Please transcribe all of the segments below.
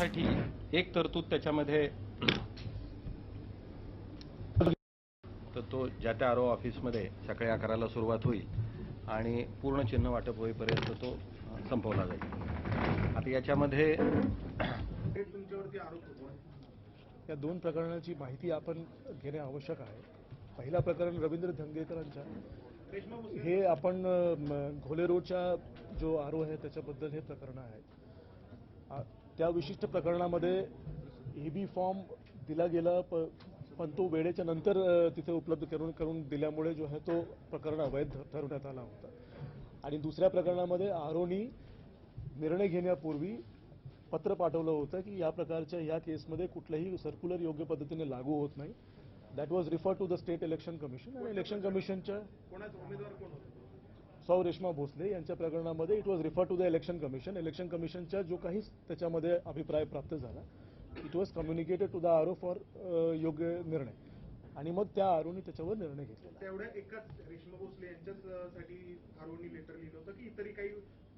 त्यासाठी एक तरतूद त्याच्यामध्ये तर तो ज्या त्या आरो ऑफिसमध्ये सकाळी अकराला सुरुवात होईल आणि पूर्ण चिन्ह वाटप होईपर्यंत तो संपवला जाईल. आता याच्यामध्ये या दोन प्रकरणाची माहिती आपण घेणे आवश्यक आहे. पहिला प्रकरण रवींद्र धंगेकरांच्या हे आपण अ, घोले रोडच्या जो आरो आहे त्याच्याबद्दल हे प्रकरण आहे. त्या विशिष्ट प्रकरणामध्ये ए बी फॉर्म दिला गेला प पण तो वेळेच्या नंतर तिथे उपलब्ध करून करून दिल्यामुळे जो आहे तो प्रकरण अवैध ठरवण्यात आला होता. आणि दुसऱ्या प्रकरणामध्ये आरोनी निर्णय घेण्यापूर्वी पत्र पाठवलं होतं की या प्रकारच्या या केसमध्ये कुठलंही सर्क्युलर योग्य पद्धतीने लागू होत नाही. That was refer to the state election commission आणि इलेक्शन कमिशनच्या कोणाचा उमेदवार कोण होता सौ रेश्मा भोसले यांच्या प्रकरणामध्ये it was refer to the election commission election कमिशनच्या जो काही त्याच्यामध्ये अभिप्राय प्राप्त झाला it was communicated to the RO for योग्य निर्णय. आणि मग त्या आरोनी त्याच्यावर निर्णय घेतलेला. तेवढ्या एकाच रेश्मा भोसले यांच्याच अ, साठी आरोनी लेटर लिहिलं होतं की इतरही काही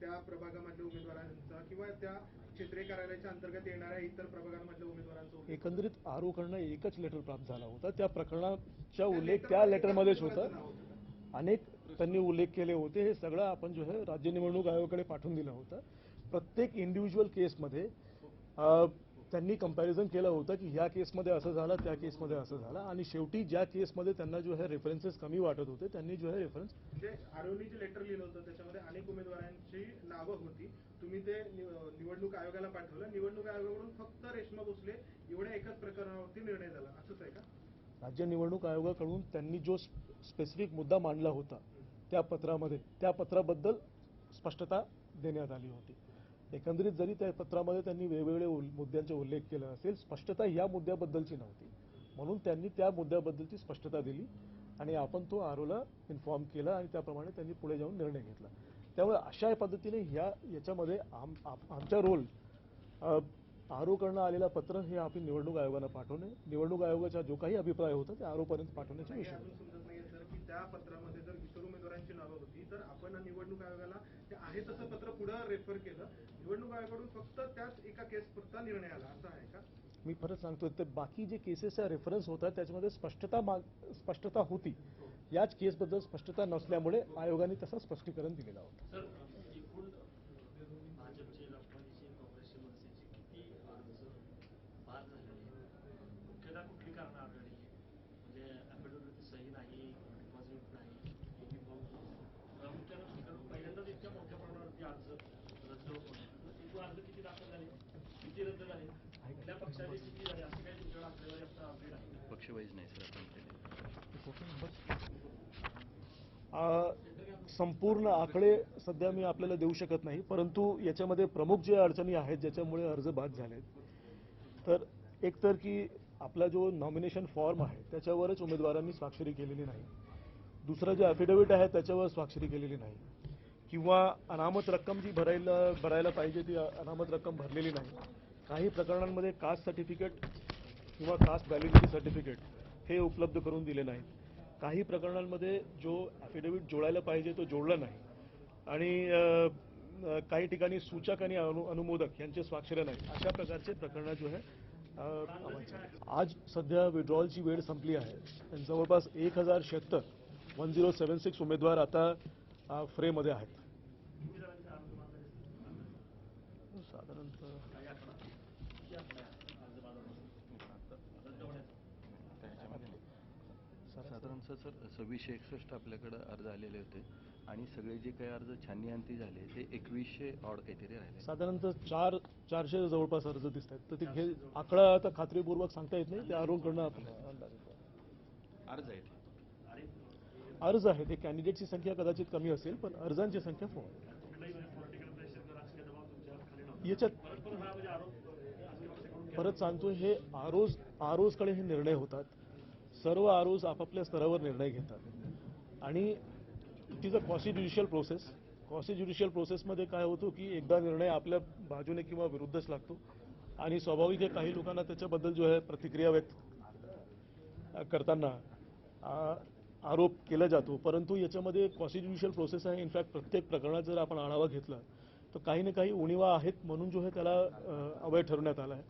त्या प्रभागामधल्या उमेदवारांचा किंवा त्या क्षेत्रीय कार्यालयाच्या अंतर्गत येणाऱ्या इतर प्रभागांमधल्या उमेदवारांचा एकंदरीत आरोकडनं एकच लेटर प्राप्त झाला होता. त्या प्रकरणाचा उल्लेख त्या लेटरमध्येच होता. अनेक त्यांनी उल्लेख केले होते. हे सगळं आपण जो आहे राज्य निवडणूक आयोगाकडे पाठवून दिलं होतं. प्रत्येक इंडिव्हिज्युअल केसमध्ये त्यांनी कंपॅरिझन केलं होतं की ह्या केसमध्ये असं झालं त्या केसमध्ये असं झालं. आणि शेवटी ज्या केसमध्ये त्यांना जो आहे रेफरन्सेस कमी वाटत होते त्यांनी जो आहे रेफरन्स जे लेटर लिहिलं होतं त्याच्यामध्ये अनेक उमेदवारांची नावं होती. तुम्ही ते निव- निवडणूक आयोगाला पाठवलं. निवडणूक आयोगाकडून फक्त रेश्मा भोसले एवढ्या एकाच प्रकरणावरती निर्णय झाला. असंच आहे का? राज्य निवडणूक आयोगाकडून त्यांनी जो स्पेसिफिक मुद्दा मांडला होता त्या पत्रामध्ये त्या पत्राबद्दल स्पष्टता देण्यात आली होती. एकंदरीत जरी त्या पत्रामध्ये त्यांनी वेगवेगळे उल- मुद्द्यांचा उल्लेख केला असेल स्पष्टता या मुद्द्याबद्दलची नव्हती. म्हणून त्यांनी त्या मुद्द्याबद्दलची स्पष्टता दिली आणि आपण तो आरोला इन्फॉर्म केला आणि त्याप्रमाणे त्यांनी पुढे जाऊन निर्णय घेतला. त्यामुळे अशा पद्धतीने ह्या याच्यामध्ये आम आमचा रोल आरोकडनं आलेला पत्र हे आपण निवडणूक आयोगाला पाठवणे निवडणूक आयोगाचा जो काही अभिप्राय होता ते आरोपर्यंत पाठवण्याचा नाही विषय पत्रामध्ये होता. उमेदवारांची नावं होती. तर आपण निवडणूक आयोगाला ते आहे तसं पत्र पुढे रेफर केलं. निवडणूक आयोगाकडून फक्त त्याच एका केस पुरता निर्णय आला. असं आहे का? मी परत सांगतो ते बाकी जे केसेसचा रेफरन्स होता त्याच्यामध्ये स्पष्टता माग स्पष्टता होती. याच केसबद्दल स्पष्टता नसल्यामुळे आयोगाने तसं स्पष्टीकरण दिलेलं होतं सर एकूण भाजपचे राष्ट्रवादीचे काँग्रेसचे मनसेचे किती अर्ज बाद झालेले आहेत मुख्यतः कुठली कारणं आढळली म्हणजे ॲफिडेव्हिट सही नाही डिपॉझिट नाही एबी फॉर्म प्रामुख्यानं कारण पहिल्यांदाच इतक्या मोठ्या प्रमाणावरती अर्ज रद्द होत होते एकूण अर्ज किती दाखल झाले किती रद्द झाले कुठल्या पक्षाचे किती झाले असं काही तुमच्याकडे आकडेवारी आता अपडेट आहे पक्षवाईज नाही सर आपण संपूर्ण आकडे सध्या मी आपल्याला देऊ शकत नाही परंतु याच्यामध्ये प्रमुख जे अडचणी आहेत ज्याच्यामुळे अर्ज बाद झालेत. तर एक तर की आपला जो नॉमिनेशन फॉर्म आहे त्याच्यावरच उमेदवारांनी स्वाक्षरी केलेली नाही. दुसरं जे अफिडेव्हिट आहे त्याच्यावर स्वाक्षरी केलेली नाही. किंवा अनामत रक्कम जी भरायला भरायला पाहिजे ती अनामत रक्कम भरलेली नाही. काही प्रकरणांमध्ये कास्ट सर्टिफिकेट किंवा कास्ट व्हॅलिडिटी सर्टिफिकेट हे उपलब्ध करून दिले नाहीत. काही प्रकरणांमध्ये जो ॲफिडेव्हिट जोडायला पाहिजे तो जोडला नाही. आणि काही ठिकाणी सूचक आणि अनु अनुमोदक यांचे स्वाक्षऱ्या नाही अशा प्रकारचे प्रकरणं जो आहे आज सध्या विड्रॉलची वेळ संपली आहे. जवळपास एक हजार शहात्तर वन झिरो सेवन सिक्स उमेदवार आता फ्रेमध्ये आहेत किती जणांचे अर्ज बाद झाले साधारणतः काही आकडा किती आकडा आहे अर्ज बाद होण्याचा रद्द होण्याचा त्याच्यामध्ये नाही. साधारण सर सव्वीसशे एकसष्ट आपल्याकडे अर्ज आलेले होते. आणि सगळे जे काही अर्ज छाननी अंती झाले ते एकवीसशे ऑड काहीतरी राहिले. साधारणतः चार चारशे जवळपास अर्ज दिसत आहेत. तर ते हे आकडा आता खात्रीपूर्वक सांगता येत नाही ते अंदाज येतो. अर्ज आहेत. अर्ज आहेत. हे कॅन्डिडेटची संख्या कदाचित कमी असेल पण अर्जांची संख्या फोन याच्यात परत म्हणजे आरोप परत सांगतो हे आरोज आरोजकडे हे निर्णय होतात. सर्व आरोज आपापल्या स्तरावर निर्णय घेतात. आणि it is a constitutional process constitutional प्रोसेसमध्ये काय होतो की एकदा निर्णय आपल्या बाजूने किंवा विरुद्धच लागतो. आणि स्वाभाविक आहे काही लोकांना त्याच्याबद्दल जो आहे प्रतिक्रिया व्यक्त करताना आरोप केला जातो. परंतु याच्यामध्ये कॉसी प्रोसेस आहे. इनफॅक्ट प्रत्येक प्रकरणात जर आपण आढावा घेतला तर काही ना काही उणीवा आहेत म्हणून जो आहे त्याला अवय ठरवण्यात आला आहे.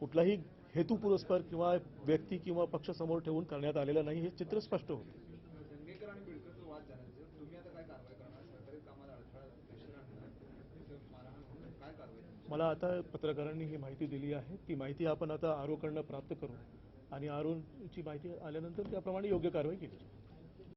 कुठलाही हेतू पुरस्पर किंवा व्यक्ती किंवा पक्ष समोर ठेवून करण्यात आलेलं नाही हे चित्र स्पष्ट होतं. मला आता पत्रकारांनी ही माहिती दिली आहे. ती माहिती आपण आता आरोकडनं प्राप्त करू. आणि आरोची माहिती आल्यानंतर त्याप्रमाणे योग्य कारवाई केली जाईल.